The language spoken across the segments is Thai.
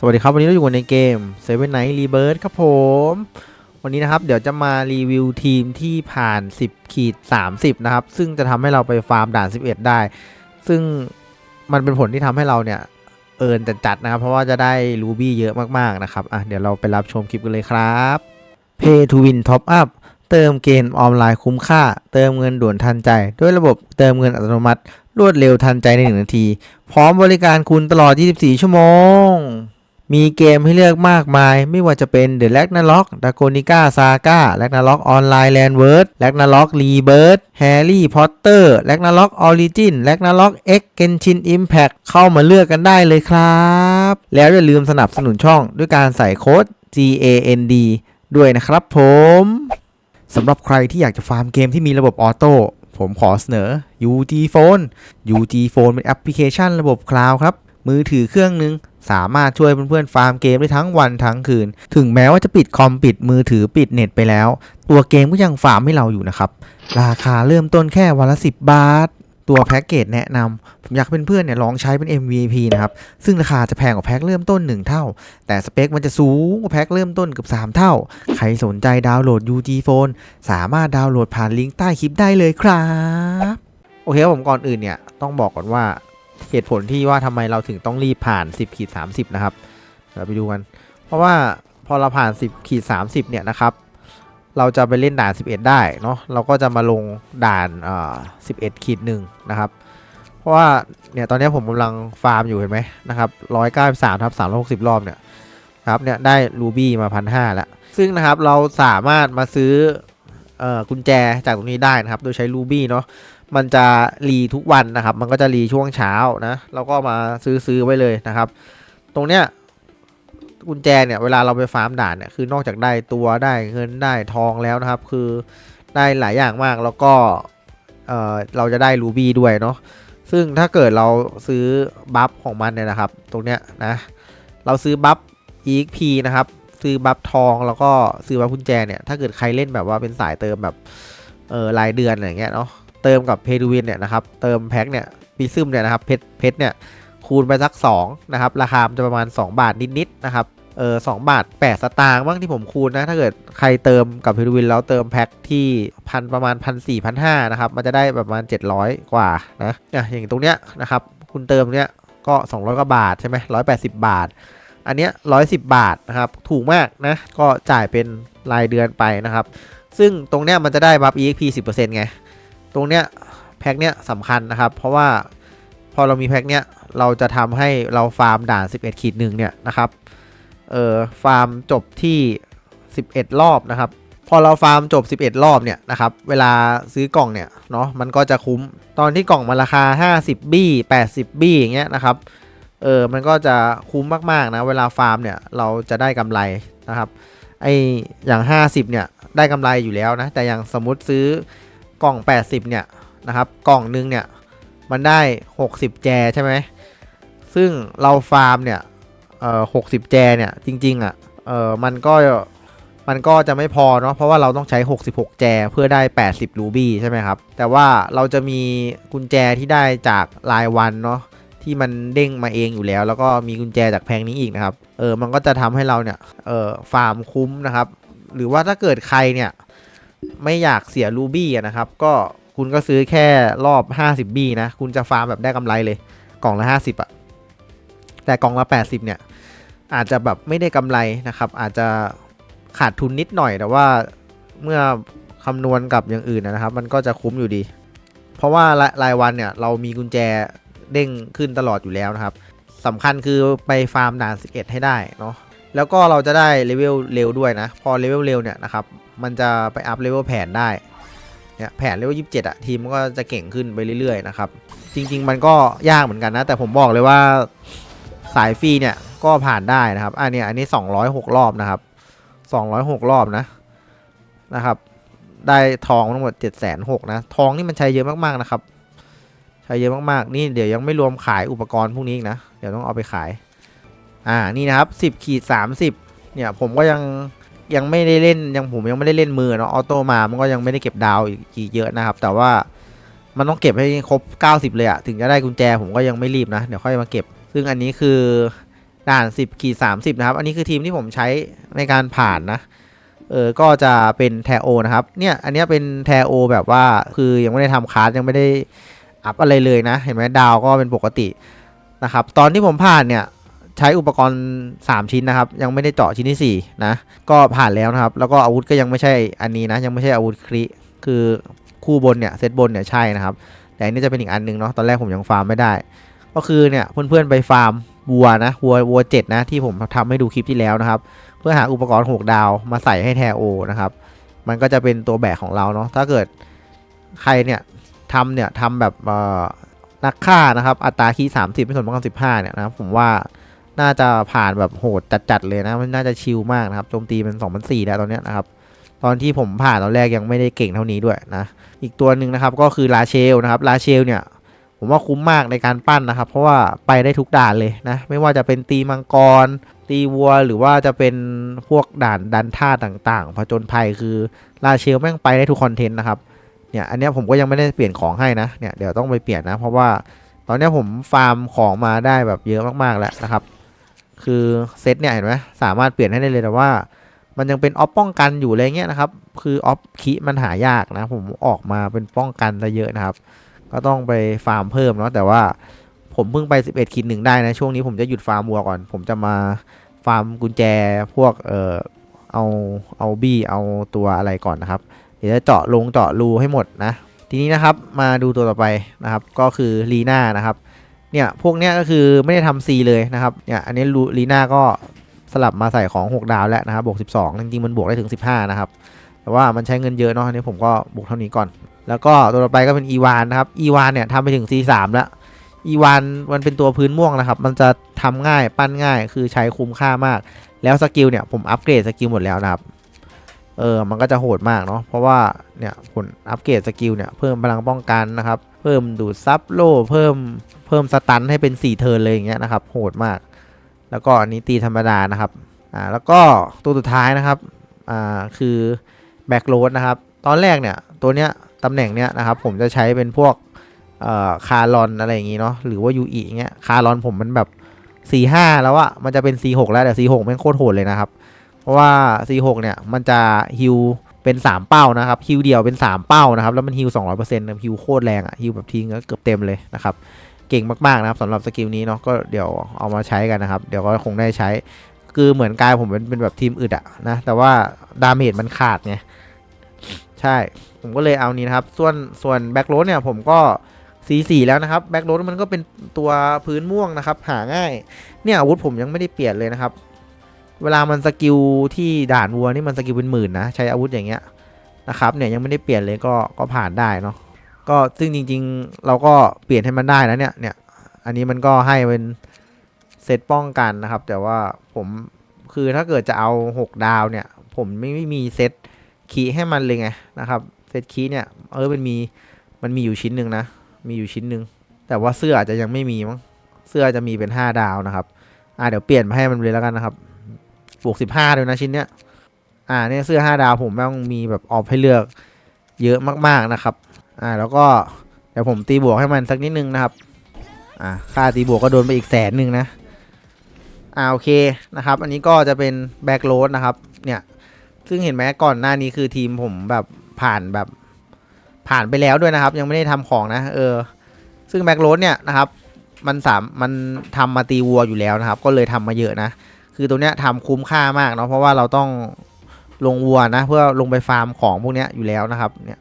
สวัสดีครับ วันนี้เราอยู่ในเกม Seven Night Rebirth ครับผม วันนี้นะครับ เดี๋ยวจะมารีวิวทีมที่ผ่าน 10 ขีด 30 นะครับ ซึ่งจะทำให้เราไปฟาร์มด่าน 11 ได้ ซึ่งมันเป็นผลที่ทำให้เราเนี่ย เอินจัดๆนะครับ เพราะว่าจะได้รูบี้เยอะมาก ๆ นะครับ อะ เดี๋ยวเราไปรับชมคลิปกันเลยครับ Pay to Win Top Up เติมเกมออนไลน์คุ้มค่า เติมเงินด่วนทันใจ ด้วยระบบเติมเงินอัตโนมัติ รวดเร็วทันใจใน 1 นาที พร้อมบริการคุณตลอด 24 ชั่วโมง มีเกมให้เลือกมากมาย ไม่ว่าจะเป็น The Ragnarok Dragonica Saga Ragnarok Online Landward Ragnarok Rebirth Harry Potter Ragnarok Origin Ragnarok X Genshin Impact เข้ามาเลือกกันได้เลยครับ แล้วอย่าลืมสนับสนุนช่องด้วยการใส่โค้ด GAND ด้วยนะครับผมสำหรับใครที่อยากจะฟาร์มเกมที่มีระบบออโต้ผมขอเสนอ UG Phone UG Phone เป็นแอปพลิเคชันระบบคลาวด์ครับ มือถือเครื่องหนึ่ง สามารถช่วยเพื่อนๆฟาร์มเกมได้ทั้งวันทั้งคืน ถึงแม้ว่าจะปิดคอมปิดมือถือปิดเน็ตไปแล้ว ตัวเกมก็ยังฟาร์มให้เราอยู่นะครับ ราคาเริ่มต้นแค่วันละ 10 บาท ตัวแพ็กเกจแนะนำผมอยากให้เพื่อนๆเนี่ยลองใช้เป็น MVP นะครับ ซึ่งราคาจะแพงกว่าแพ็คเริ่มต้น 1 เท่า แต่สเปคมันจะสูงกว่าแพ็คเริ่มต้นเกือบ3 เท่า ใครสนใจดาวน์โหลด UG Phone สามารถดาวน์โหลดผ่านลิงก์ใต้คลิปได้เลยครับ โอเคครับผมก่อนอื่นเนี่ยต้องบอกก่อนว่า เหตุผลที่ว่าทำไมเราถึงต้องรีบผ่าน 10ขีด30 นะครับเดี๋ยวไปดูกัน เพราะว่าพอเราผ่าน 10ขีด30 เนี่ยนะครับ เราจะไปเล่นด่าน 11 ได้เนาะเราก็จะมาลงด่านเอ่อ11ขีดหนึ่งนะครับเพราะว่าเนี่ยตอนนี้ผมกำลังฟาร์มอยู่เห็นไหมนะครับ193ทับ360รอบเนี่ยครับเนี่ยได้รูบี้มาพันห้าแล้ว ซึ่งนะครับเราสามารถมาซื้อเอ่อกุญแจจากตรงนี้ได้นะครับ โดยใช้รูบี้เนาะ มันจะรีทุกวันนะครับ มันก็จะรีช่วงเช้านะ เราก็มาซื้อซื้อไว้เลยนะครับ ตรงเนี้ยกุญแจเนี่ยเวลาเราไปฟาร์มด่านเนี่ยคือนอกจากได้ตัวได้เงินได้ทองแล้วนะครับ คือได้หลายอย่างมากแล้วก็เออเราจะได้รูบี้ด้วยเนาะซึ่งถ้าเกิดเราซื้อบัฟของมันเนี่ยนะครับ ตรงเนี้ยนะเราซื้อบัฟ EXP นะครับ ซื้อบัฟทองแล้วก็ซื้อบัฟกุญแจเนี่ยถ้าเกิดใครเล่นแบบว่าเป็นสายเติมแบบเออรายเดือนอะไรเงี้ยเนาะ เติมกับเพดูวินเนี่ยนะครับเติมแพ็คเนี่ยปีซึมเนี่ยนะครับเพชรเพชรเนี่ยคูณไปสัก2นะครับราคามจะประมาณ 2 บาทนิดๆนะครับเออสบาท 8 สตางค์บ้างที่ผมคูณนะ ถ้าเกิดใครเติมกับเพดูวินแล้วเติมแพ็คที่พันประมาณพันสี่พันห้านะครับมันจะได้ประมาณ 700 กว่านะอย่างตรงเนี้ยนะครับคุณเติมเนี้ยก็ 200กว่าบาทใช่ไหม180บาท อันเนี้ย110บาทนะครับถูกมากนะก็จ่ายเป็นรายเดือนไปนะครับ ซึ่งตรงเนี้ยมันจะได้บัฟ EXP 10%ไง ตรงเนี้ยแพ็คเนี้ยสำคัญนะครับ เพราะว่าพอเรามีแพ็คเนี้ยเราจะทำให้เราฟาร์มด่าน 11ขีดหนึ่งเนี่ยนะครับเอ่อฟาร์มจบที่ 11 รอบนะครับพอเราฟาร์มจบ 11 รอบเนี่ยนะครับ เวลาซื้อกล่องเนี่ยเนาะมันก็จะคุ้ม ตอนที่กล่องมันราคา 50 บี้ 80 บี้อย่างเงี้ยนะครับ เออ มันก็จะคุ้มมากๆนะ เวลาฟาร์มเนี่ยเราจะได้กำไรนะครับ ไออย่าง 50 เนี่ยได้กำไรอยู่แล้วนะ แต่อย่างสมมติซื้อ กล่อง 80 เนี่ยนะครับ กล่องนึงเนี่ยมันได้ 60 แจใช่ไหม ซึ่งเราฟาร์มเนี่ยเอ่อ60แจเนี่ยจริงๆอะเออมันก็มันก็จะไม่พอเนาะเพราะว่าเราต้องใช้ 66 แจเพื่อได้ 80 รูบี้ใช่ไหมครับ แต่ว่าเราจะมีกุญแจที่ได้จากรายวันเนาะที่มันเด้งมาเองอยู่แล้ว แล้วก็มีกุญแจจากแพงนี้อีกนะครับเออมันก็จะทำให้เราเนี่ยเออฟาร์มคุ้มนะครับ หรือว่าถ้าเกิดใครเนี่ย ไม่อยากเสียรูบี้นะครับ ก็คุณก็ซื้อแค่รอบ 50บีนะ คุณจะฟาร์มแบบได้กำไรเลย กล่องละ 50อะแต่กล่องละ 80 เนี่ย อาจจะแบบไม่ได้กำไรนะครับ อาจจะขาดทุนนิดหน่อย แต่ว่าเมื่อคำนวณกับอย่างอื่นนะครับ มันก็จะคุ้มอยู่ดี เพราะว่ารายรายวันเนี่ยเรามีกุญแจเด้งขึ้นตลอดอยู่แล้วนะครับสำคัญคือไปฟาร์มด่าน11 ให้ได้เนาะแล้วก็เราจะได้เลเวลเร็วด้วยนะ พอเลเวลเร็วเนี่ยนะครับ มันจะไปอัพเลเวลแผนได้เนี่ยแผนเลเวลยี่สิบเจ็ดอะทีมก็จะเก่งขึ้นไปเรื่อยๆนะครับจริง ๆ มันก็ยากเหมือนกันนะ แต่ผมบอกเลยว่าสายฟรีเนี่ยก็ผ่านได้นะครับ อันนี้อันนี้ 206 รอบนะครับ 206 รอบนะนะครับ ได้ทองทั้งหมด7 6 0 0 0นะ ทองนี่มันใช้เยอะมากๆนะครับ ใช้เยอะมากๆ นี่เดี๋ยวยังไม่รวมขายอุปกรณ์พวกนี้อีกนะ เดี๋ยวต้องเอาไปขาย อ่านี่นะครับ 10ขีด30เนี่ยผมก็ยัง ยังไม่ได้เล่นยังผมยังไม่ได้เล่นมือเนาะออโต้มามันก็ยังไม่ได้เก็บดาวอีกเยอะนะครับ แต่ว่ามันต้องเก็บให้ครบ 90 เลยอะถึงจะได้กุญแจผมก็ยังไม่รีบนะ เดี๋ยวค่อยมาเก็บ ซึ่งอันนี้คือด่าน 10ขีด30 นะครับ อันนี้คือทีมที่ผมใช้ในการผ่านนะเออก็จะเป็นแทโอนะครับเนี่ยอันนี้เป็นแทโอแบบว่าคือยังไม่ได้ทำคลาสยังไม่ได้อัพอะไรเลยนะ เห็นไหมดาวก็เป็นปกตินะครับ ตอนที่ผมผ่านเนี่ย ใช้อุปกรณ์ 3 ชิ้นนะครับ ยังไม่ได้เจาะชิ้นที่4นะก็ผ่านแล้วนะครับ แล้วก็อาวุธก็ยังไม่ใช่อันนี้นะ ยังไม่ใช่อาวุธคริคือคู่บนเนี่ยเซตบนเนี่ยใช่นะครับ แต่อันนี้จะเป็นอีกอันหนึงเนาะตอนแรกผมยังฟาร์มไม่ได้ ก็คือเนี่ยเพื่อนๆไปฟาร์มวัวนะวัววัวเจ็ดนะที่ผมทำให้ดูคลิปที่แล้วนะครับ เพื่อหาอุปกรณ์ 6 ดาวมาใส่ให้แทโอนะครับ มันก็จะเป็นตัวแบกของเราเนาะถ้าเกิดใครเนี่ยทำเนี่ยทำแบบนักฆ่านะครับ อัตราคีสามสิบไม่สนป้องกันสิบห้าเนี่ยนะผมว่า น่าจะผ่านแบบโหดจัดๆเลยนะ มันน่าจะชิลมากนะครับ โจมตีเป็น2 0 0 4แล้วตอนนี้นะครับ ตอนที่ผมผ่านตอนแรกยังไม่ได้เก่งเท่านี้ด้วยนะ อีกตัวหนึ่งนะครับก็คือลาเชลนะครับ ลาเชลเนี่ย ผมว่าคุ้มมากในการปั้นนะครับ เพราะว่าไปได้ทุกด่านเลยนะ ไม่ว่าจะเป็นตีมังกร ตีวัว หรือว่าจะเป็นพวกด่านดันท่าต่างๆ ผจญภัยคือลาเชลแม่งไปได้ทุกคอนเทนต์นะครับ เนี่ย อันนี้ผมก็ยังไม่ได้เปลี่ยนของให้นะ เนี่ย เดี๋ยวต้องไปเปลี่ยนนะ เพราะว่าตอนนี้ผมฟาร์มของมาได้แบบเยอะมากๆแล้วนะครับ คือเซตเนี่ยเห็นไหมสามารถเปลี่ยนให้ได้เลยแต่ว่า มันยังเป็นออฟป้องกันอยู่อะไรเงี้ยนะครับ คือออฟคิมันหายากนะ ผมออกมาเป็นป้องกันซะเยอะนะครับ ก็ต้องไปฟาร์มเพิ่มเนาะแต่ว่าผมเพิ่งไป 11คิดหนึ่งได้นะ ช่วงนี้ผมจะหยุดฟาร์มวัวก่อน ผมจะมาฟาร์มกุญแจพวกเอ่อเอาเอาบี้เอาตัวอะไรก่อนนะครับ เดี๋ยวจะเจาะลงเจาะรูให้หมดนะ ทีนี้นะครับมาดูตัวต่อไปนะครับ ก็คือลีน่านะครับ เนี่ย พวกเนี้ยก็คือไม่ได้ทำซีเลยนะครับ เนี่ย อันนี้ลีน่าก็สลับมาใส่ของ 6 ดาวแล้วนะครับบวก 12 จริงๆ มันบวกได้ถึง 15 นะครับ แต่ว่ามันใช้เงินเยอะเนาะอันนี้ผมก็บวกเท่านี้ก่อน แล้วก็ตัวต่อไปก็เป็นอีวานนะครับอีวานเนี่ยทำไปถึง C3 แล้วอีวานมันเป็นตัวพื้นม่วงนะครับ มันจะทำง่ายปั้นง่ายคือใช้คุ้มค่ามาก แล้วสกิลเนี่ยผมอัปเกรดสกิลหมดแล้วนะครับ เออ มันก็จะโหดมากเนาะ เพราะว่าเนี่ยผลอัปเกรดสกิลเนี่ยเพิ่มพลังป้องกันนะครับ เพิ่มดูดซับโล่เพิ่มเพิ่มสตันให้เป็น 4 เทิร์นเลยอย่างเงี้ยนะครับโหดมาก แล้วก็อันนี้ตีธรรมดานะครับอ่าแล้วก็ตัวสุดท้ายนะครับอ่าคือแบ็กโรดนะครับตอนแรกเนี่ยตัวเนี้ยตำแหน่งเนี้ยนะครับผมจะใช้เป็นพวกเอ่อคารอนอะไรอย่างงี้เนาะหรือว่ายูอีเงี้ยคารอนผมมันแบบ 4-5 แล้วอะมันจะเป็น 4-6 แล้วแต่ 4-6แม่งโคตรโหดเลยนะครับ เพราะว่า C6 เนี่ย มันจะฮิว เป็น 3 เป้านะครับฮิวเดียวเป็น 3 เป้านะครับแล้วมันฮิว200%นะฮิวโคตรแรงอะฮิวแบบทิ้งก็เกือบเต็มเลยนะครับเก่งมากๆนะครับสำหรับสกิลนี้เนาะก็เดี๋ยวเอามาใช้กันนะครับ เดี๋ยวก็คงได้ใช้คือเหมือนกายผมเป็นเป็นแบบทีมอึดอะนะแต่ว่าดาเมจมันขาดไงใช่ผมก็เลยเอานี้นะครับ ส่วนส่วนแบ็กโรดเนี่ยผมก็สีสีแล้วนะครับแบ็กโรดมันก็เป็นตัวพื้นม่วงนะครับ หาง่ายเนี่ยอาวุธผมยังไม่ได้เปลี่ยนเลยนะครับ เวลามันสกิลที่ด่านวัวนี่มันสกิลเป็นหมื่นนะใช้อาวุธอย่างเงี้ยนะครับเนี่ยยังไม่ได้เปลี่ยนเลยก็ก็ผ่านได้เนาะก็ซึ่งจริง ๆ เราก็เปลี่ยนให้มันได้นะเนี่ยเนี่ยอันนี้มันก็ให้เป็นเซตป้องกันนะครับ แต่ว่าผมคือถ้าเกิดจะเอา 6 ดาวเนี่ย ผมไม่ไม่มีเซตคีให้มันเลยไงนะครับเซตคีเนี่ยเออมันมีมันมีอยู่ชิ้นหนึ่งนะ มีอยู่ชิ้นหนึ่งแต่ว่าเสื้ออาจจะยังไม่มีมั้งเสื้อจะมีเป็น 5 ดาวนะครับอ่าเดี๋ยวเปลี่ยนมาให้มันเลยแล้วกันนะครับ บวกสิบห้าเลยนะชิ้นเนี้ย อ่าเนี่ยเสื้อห้าดาวผมแม่งมีแบบออฟให้เลือกเยอะมากๆนะครับ อ่าแล้วก็เดี๋ยวผมตีบวกให้มันสักนิดนึงนะครับ อ่าค่าตีบวกก็โดนไปอีกแสนหนึ่งนะ อ่าโอเคนะครับ อันนี้ก็จะเป็นแบ็กโรดนะครับ เนี่ย ซึ่งเห็นไหมก่อนหน้านี้คือทีมผมแบบผ่านแบบผ่านไปแล้วด้วยนะครับ ยังไม่ได้ทำของนะ เออ ซึ่งแบ็กโรดเนี่ยนะครับ มันสามมันทำมาตีวัวอยู่แล้วนะครับ ก็เลยทำมาเยอะนะ คือตัวเนี้ยทำคุ้มค่ามากเนาะเพราะว่าเราต้องลงวัวนะ เพื่อลงไปฟาร์มของพวกเนี้ยอยู่แล้วนะครับเนี่ย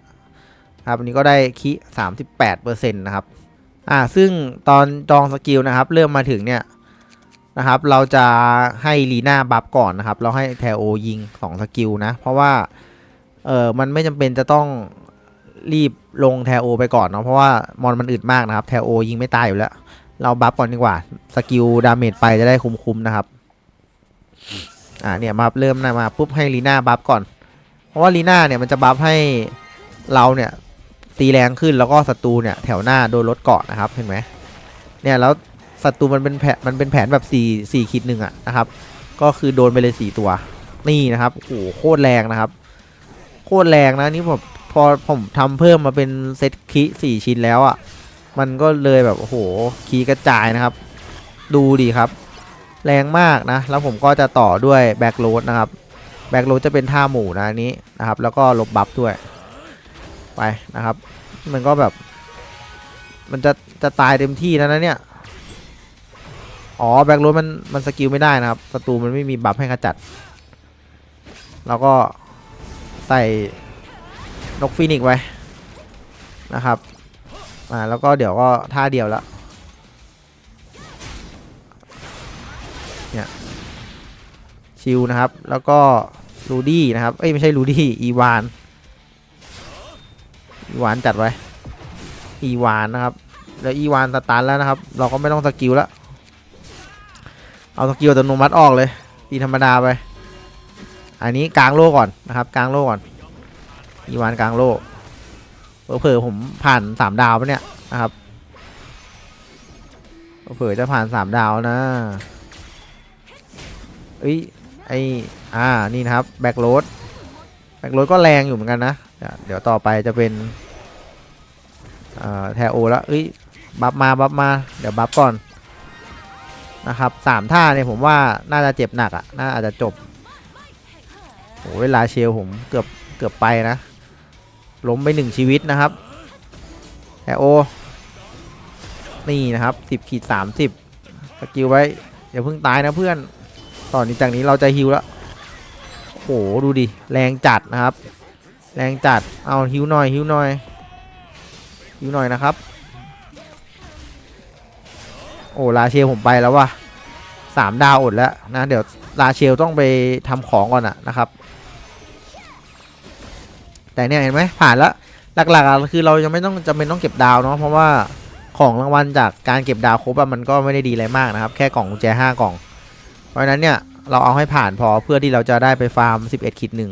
ครับอันนี้ก็ได้คิสามสิบแปดเปอร์เซ็นต์นะครับอ่าซึ่งตอนจองสกิลนะครับ เริ่มมาถึงเนี่ยนะครับเราจะให้ลีน่าบัฟก่อนนะครับ เราให้แทโอยิงสองสกิลนะ เพราะว่าเออมันไม่จำเป็นจะต้องรีบลงแทโอไปก่อนเนาะเพราะว่ามอนมันอึดมากนะครับแทโอยิงไม่ตายอยู่แล้ว เราบัฟก่อนดีกว่า สกิลดาเมจไปจะได้คุ้มๆนะครับ อ่าเนี่ยมาเริ่มนะมาปุ๊บให้ลีน่าบัฟก่อน เพราะว่าลีน่าเนี่ยมันจะบัฟให้เราเนี่ยตีแรงขึ้นแล้วก็ศัตรูเนี่ยแถวหน้าโดนลดเกาะนะครับเห็นไหมเนี่ยแล้วศัตรูมันเป็นแผนมันเป็นแผนแบบ4 4คิดหนึ่งอะนะครับ ก็คือโดนไปเลย 4 ตัวนี่นะครับโอ้โหโคตรแรงนะครับ โคตรแรงนะนี่ผมพอผมทำเพิ่มมาเป็นเซตคีสี่ชิ้นแล้วอะ่ะมันก็เลยแบบโอ้โหคีกระจายนะครับ ดูดีครับ แรงมากนะ แล้วผมก็จะต่อด้วยแบ็กโรดนะครับ แบ็กโรดจะเป็นท่าหมู่นะอันนี้นะครับ แล้วก็ลบบัฟด้วย ไปนะครับ มันก็แบบ มันจะจะตายเต็มที่แล้วนะเนี่ย อ๋อแบ็กโรดมันมันสกิลไม่ได้นะครับศัตรูมันไม่มีบัฟให้ขจัด แล้วก็ใส่นกฟีนิกซ์ไว้นะครับ อ่าแล้วก็เดี๋ยวก็ท่าเดียวแล้ว เนี่ยชิลนะครับ แล้วก็ลูดี้นะครับ เอ้ยไม่ใช่ลูดี้อีวานอีวานจัดไว้อีวานนะครับ แล้วอีวานสตาร์แล้วนะครับ เราก็ไม่ต้องสกิลแล้วเอาสกิลอัตโนมัติออกเลยตีธรรมดาไป อันนี้กลางโลก่อนนะครับ กลางโลก่อนอีวานกลางโลเผลอผมผ่านสามดาวปะเนี่ยนะครับเผลอจะผ่านสามดาวนะ เอ้ยไออ่านี่นะครับแบ็กโรดแบ็กโรดก็แรงอยู่เหมือนกันนะ เดี๋ยวต่อไปจะเป็นแทโอแล้วเอ้ยบัฟมาบัฟมาเดี๋ยวบัฟก่อนนะครับสามท่าเนี่ยผมว่าน่าจะเจ็บหนักอะ่ะน่าอาจจะจบโอ้เวลาเชลผมเกือบเกือบไปนะ ล้มไปหนึ่งชีวิตนะครับแทโอนี่นะครับสิบขีดสามสิบสกิลไว้อย่าเพิ่งตายนะเพื่อน ตอนนี้จากนี้เราจะฮิวแล้วโอ้โหดูดิแรงจัดนะครับ แรงจัดเอาฮิวหน่อยฮิวหน่อยฮิวหน่อยนะครับ โอ้ลาเชลผมไปแล้วว่ะสามดาวอดแล้วนะเดี๋ยวลาเชลต้องไปทำของก่อนอะนะครับ แต่เนี่ยเห็นไหมผ่านแล้วหลักๆคือเรายังไม่ต้องจำเป็นต้องเก็บดาวเนาะเพราะว่าของรางวัลจากการเก็บดาวครบอะมันก็ไม่ได้ดีอะไรมากนะครับ แค่กล่องกุญแจห้ากล่อง ราะฉะนั้นเนี่ยเราเอาให้ผ่านพอเพื่อที่เราจะได้ไปฟาร์ม 11คิดหนึ่ง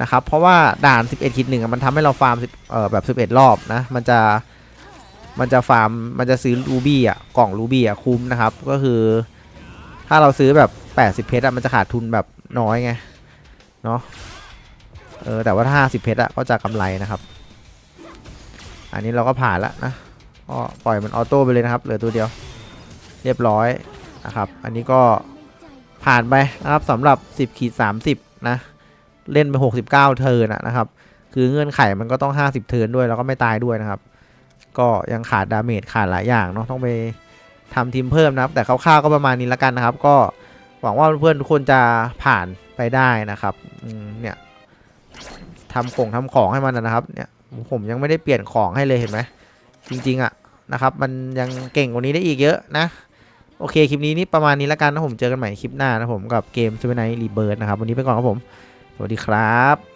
นะครับเพราะว่าด่าน 11คิดหนึ่งมันทำให้เราฟาร์ม10เอ่อแบบ 11 รอบนะมันจะมันจะฟาร์มมันจะซื้อรูบี้อะกล่องรูบี้อะคุ้มนะครับก็คือ ถ้าเราซื้อแบบ 80 เพชรอะมันจะขาดทุนแบบน้อยไงเนาะเออแต่ว่าถ้า50 เพชรอะก็จะกำไรนะครับ อันนี้เราก็ผ่านแล้วนะก็ปล่อยมันออโต้ไปเลยนะครับเหลือตัวเดียว เรียบร้อยนะครับ อันนี้ก็ ผ่านไปนะครับสำหรับ 10ขีด30 นะ เล่นไป 69 เทิร์นอะนะครับ คือเงื่อนไขมันก็ต้อง 50 เทิร์นด้วย แล้วก็ไม่ตายด้วยนะครับ ก็ยังขาดดาเมจขาดหลายอย่างเนาะต้องไปทำทีมเพิ่มนะครับ แต่คร่าวๆก็ประมาณนี้ละกันนะครับ ก็หวังว่าเพื่อนๆทุกคนจะผ่านไปได้นะครับเนี่ยทำของทำของให้มันนะครับ เนี่ยผมยังไม่ได้เปลี่ยนของให้เลยเห็นไหมจริงๆอะนะครับ มันยังเก่งกว่านี้ได้อีกเยอะนะ โอเค คลิปนี้นี่ประมาณนี้แล้วกันนะผมเจอกันใหม่คลิปหน้านะผมกับเกมซูเปอร์ไนท์รีเบิร์ดนะครับ วันนี้ไปก่อนครับผม สวัสดีครับ